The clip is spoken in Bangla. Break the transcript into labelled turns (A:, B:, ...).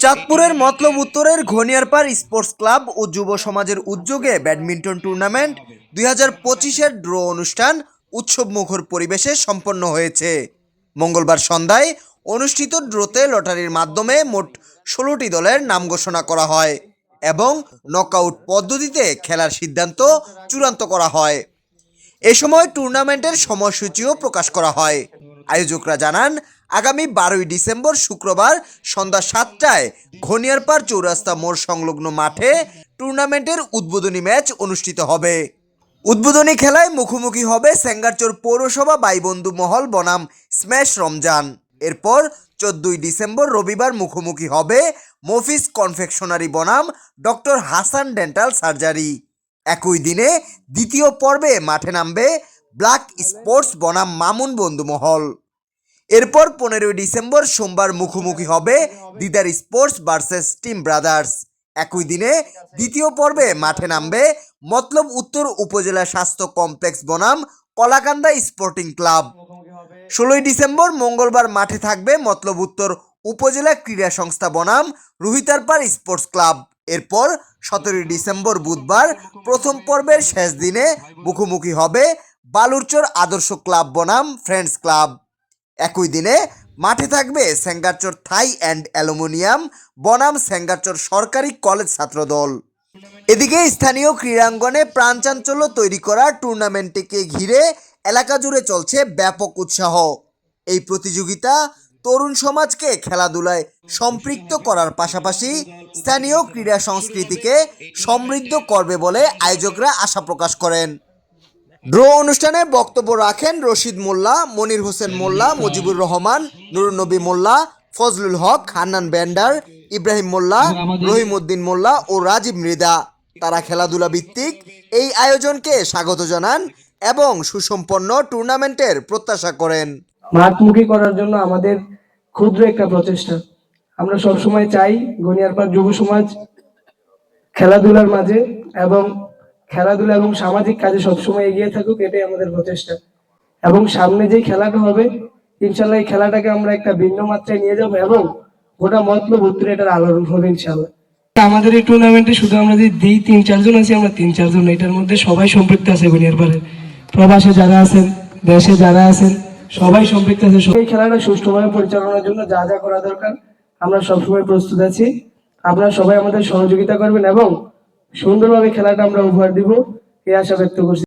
A: চাঁদপুরের মতলব উত্তরের ঘনিয়ারপাড় স্পোর্টস ক্লাব ও যুব সমাজের উদ্যোগে ব্যাডমিন্টন টুর্নামেন্ট দুই হাজার পঁচিশের ড্র অনুষ্ঠান উৎসব মুখর পরিবেশে সম্পন্ন হয়েছে। মঙ্গলবার সন্ধ্যায় অনুষ্ঠিত ড্রোতে লটারির মাধ্যমে মোট ষোলোটি দলের নাম ঘোষণা করা হয় এবং নকআউট পদ্ধতিতে খেলার সিদ্ধান্ত চূড়ান্ত করা হয়। এ সময় টুর্নামেন্টের সময়সূচিও প্রকাশ করা হয়। আয়োজকরা জানান আগামী বারোই ডিসেম্বর শুক্রবার সন্ধ্যা সাতটায় ঘনিয়ারপাড় চৌরাস্তা মোড় সংলগ্ন মাঠে টুর্নামেন্টের উদ্বোধনী ম্যাচ অনুষ্ঠিত হবে। উদ্বোধনী খেলায় মুখোমুখি হবে সেঙ্গারচর পৌরসভা বাইবন্ধু মহল বনাম স্ম্যাশ রমজান। এরপর চোদ্দই ডিসেম্বর রবিবার মুখোমুখি হবে মফিস কনফেকশনারি বনাম ডক্টর হাসান ডেন্টাল সার্জারি। একই দিনে দ্বিতীয় পর্বে মাঠে নামবে ব্ল্যাক স্পোর্টস বনাম মামুন বন্ধুমহল এরপর পনেরোই ডিসেম্বর সোমবার মুখোমুখি হবে Didar sports versus team brothers. একই দিনে দ্বিতীয় পর্বে মাঠে নামবে মতলব উত্তর উপজেলা স্বাস্থ্য কমপ্লেক্স বনাম কলাকান্দা স্পোর্টিং ক্লাব। ষোলোই ডিসেম্বর মঙ্গলবার মাঠে থাকবে মতলব উত্তর উপজেলা ক্রীড়া সংস্থা বনাম রুহিতারপাড় স্পোর্টস ক্লাব। এরপর সতেরোই ডিসেম্বর বুধবার প্রথম পর্বের শেষ দিনে মুখোমুখি হবে বালুরচর আদর্শ ক্লাব বনাম ফ্রেন্ডস ক্লাব। একই দিনে মাঠে থাকবে সেঙ্গারচর থাই অ্যান্ড অ্যালুমিনিয়াম, বনাম সেঙ্গারচর সরকারি কলেজ ছাত্রদল। এদিকে স্থানীয় ক্রীড়াঙ্গনে প্রাণচাঞ্চল্য তৈরি করা টুর্নামেন্টটিকে ঘিরে এলাকা জুড়ে চলছে ব্যাপক উৎসাহ। এই প্রতিযোগিতা তরুণ সমাজকে খেলাধুলায় সম্পৃক্ত করার পাশাপাশি স্থানীয় ক্রীড়া সংস্কৃতিকে সমৃদ্ধ করবে বলে আয়োজকরা আশা প্রকাশ করেন। ড্র অনুষ্ঠানে বক্তব্য রাখেন রশিদ মোল্লা, মনির হোসেন মোল্লা, মুজিবুর রহমান, নুরুন্নবী মোল্লা, ফজলুল হক, হান্নান ব্যান্ডার, ইব্রাহিম মোল্লা, রহিমউদ্দিন মোল্লা ও রাজীব মৃদা। তারা খেলাধুলা ভিত্তিক এই আয়োজনকে স্বাগত জানান এবং সুসম্পন্ন টুর্নামেন্টের প্রত্যাশা করেন।
B: মাঠমুখী করার জন্য আমাদের ক্ষুদ্র একটা প্রচেষ্টা। আমরা সবসময় চাই গনিয়ারপাড় যুব সমাজ খেলাধুলার মাঝে এবং খেলাধুলা এবং সামাজিক কাজে সবসময় এগিয়ে থাকুক এটাই আমাদের প্রচেষ্টা। এবং সামনে যে খেলাটা হবে ইনশাল্লাহ এই খেলাটাকে আমরা একটা ভিন্ন মাত্রায় নিয়ে যাব এবং গোটা মতলব উত্তরে এটার আলোড়ন হবে ইনশাল্লাহ। আমাদের এই টুর্নামেন্টে শুধু আমরা যদি দিই তিন চারজন আছি আমরা তিন চারজন এটার মধ্যে সবাই সম্পৃক্ত আছে গনিয়ারপাড়ে প্রবাসে যারা আছেন দেশে যারা আছেন সবাই সম্পৃক্ত আছে। এই খেলাটা সুষ্ঠুভাবে পরিচালনার জন্য যা যা করা দরকার আমরা সবসময় প্রস্তুত আছি। আপনারা সবাই আমাদের সহযোগিতা করবেন এবং সুন্দরভাবে খেলাটা আমরা উপহার দিব। এই আশা ব্যক্ত করছি।